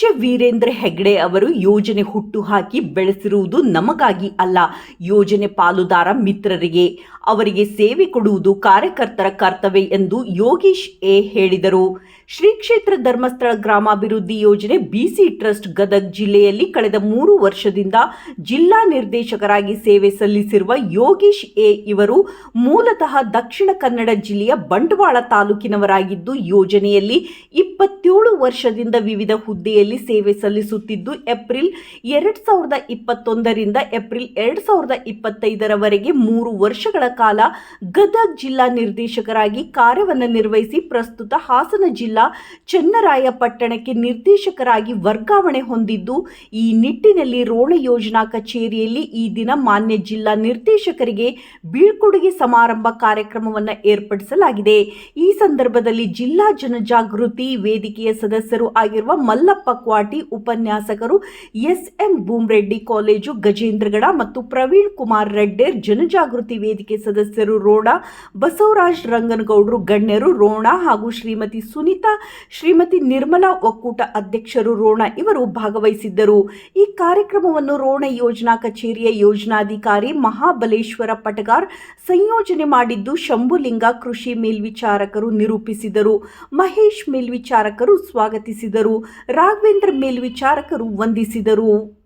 Че ವೀರೇಂದ್ರ ಹೆಗ್ಡೆ ಅವರು ಯೋಜನೆ ಹುಟ್ಟು ಹಾಕಿ ಬೆಳೆಸಿರುವುದು ನಮಗಾಗಿ ಅಲ್ಲ. ಯೋಜನೆ ಪಾಲುದಾರ ಮಿತ್ರರಿಗೆ ಅವರಿಗೆ ಸೇವೆ ಕೊಡುವುದು ಕಾರ್ಯಕರ್ತರ ಕರ್ತವ್ಯ ಎಂದು ಯೋಗೀಶ್ ಎ ಹೇಳಿದರು. ಶ್ರೀ ಕ್ಷೇತ್ರ ಧರ್ಮಸ್ಥಳ ಗ್ರಾಮಾಭಿವೃದ್ಧಿ ಯೋಜನೆ ಬಿಸಿ ಟ್ರಸ್ಟ್ ಗದಗ್ ಜಿಲ್ಲೆಯಲ್ಲಿ ಕಳೆದ ಮೂರು ವರ್ಷದಿಂದ ಜಿಲ್ಲಾ ನಿರ್ದೇಶಕರಾಗಿ ಸೇವೆ ಸಲ್ಲಿಸಿರುವ ಯೋಗೀಶ್ ಎ ಇವರು ಮೂಲತಃ ದಕ್ಷಿಣ ಕನ್ನಡ ಜಿಲ್ಲೆಯ ಬಂಟ್ವಾಳ ತಾಲೂಕಿನವರಾಗಿದ್ದು, ಯೋಜನೆಯಲ್ಲಿ ಇಪ್ಪತ್ತೇಳು ವರ್ಷದಿಂದ ವಿವಿಧ ಹುದ್ದೆಯಲ್ಲಿ ಸೇವೆ ಸಲ್ಲಿಸುತ್ತಿದ್ದು ಏಪ್ರಿಲ್ ಎರಡ್ ಸಾವಿರದ ಇಪ್ಪತ್ತೊಂದರಿಂದ ಏಪ್ರಿಲ್ ಎರಡ್ ಸಾವಿರದ ಇಪ್ಪತ್ತೈದರವರೆಗೆ ಮೂರು ವರ್ಷಗಳ ಕಾಲ ಗದಗ್ ಜಿಲ್ಲಾ ನಿರ್ದೇಶಕರಾಗಿ ಕಾರ್ಯವನ್ನು ನಿರ್ವಹಿಸಿ ಪ್ರಸ್ತುತ ಹಾಸನ ಜಿಲ್ಲಾ ಚನ್ನರಾಯಪಟ್ಟಣಕ್ಕೆ ನಿರ್ದೇಶಕರಾಗಿ ವರ್ಗಾವಣೆ ಹೊಂದಿದ್ದು, ಈ ನಿಟ್ಟಿನಲ್ಲಿ ರೋಣ ಯೋಜನಾ ಕಚೇರಿಯಲ್ಲಿ ಈ ದಿನ ಮಾನ್ಯ ಜಿಲ್ಲಾ ನಿರ್ದೇಶಕರಿಗೆ ಬೀಳ್ಕೊಡುಗೆ ಸಮಾರಂಭ ಕಾರ್ಯಕ್ರಮವನ್ನು ಏರ್ಪಡಿಸಲಾಗಿದೆ. ಈ ಸಂದರ್ಭದಲ್ಲಿ ಜಿಲ್ಲಾ ಜನಜಾಗೃತಿ ವೇದಿಕೆಯ ಸದಸ್ಯರು ಆಗಿರುವ ಮಲ್ಲಪ್ಪ ಕ್ವಾಟಿ ಉಪನ್ಯಾಸಕರು S M Bhoomreddy college Gajendragad ಮತ್ತು ಪ್ರವೀಣ್ ಕುಮಾರ್ ರೆಡ್ಡೇರ್ ಜನಜಾಗೃತಿ ವೇದಿಕೆ ಸದಸ್ಯರು ರೋಣ, ಬಸವರಾಜ್ ರಂಗನಗೌಡರು ಗಣ್ಯರು ರೋಣ ಹಾಗೂ ಶ್ರೀಮತಿ ಸುನೀತಾ, ಶ್ರೀಮತಿ ನಿರ್ಮಲಾ ಒಕ್ಕೂಟ ಅಧ್ಯಕ್ಷರು ರೋಣ ಇವರು ಭಾಗವಹಿಸಿದ್ದರು. ಈ ಕಾರ್ಯಕ್ರಮವನ್ನು ರೋಣ ಯೋಜನಾ ಕಚೇರಿಯ ಯೋಜನಾಧಿಕಾರಿ ಮಹಾಬಲೇಶ್ವರ ಪಟಗಾರ್ ಸಂಯೋಜನೆ ಮಾಡಿದ್ದು ಶಂಭುಲಿಂಗ ಕೃಷಿ ಮೇಲ್ವಿಚಾರಕರು ನಿರೂಪಿಸಿದರು. ಮಹೇಶ್ ಮೇಲ್ವಿಚಾರಕರು ಸ್ವಾಗತಿಸಿದರು. ರಾಘವೇಂದ್ರ ಮೇಲ್ವಿಚಾರಕರು ವಂದಿಸಿದರು.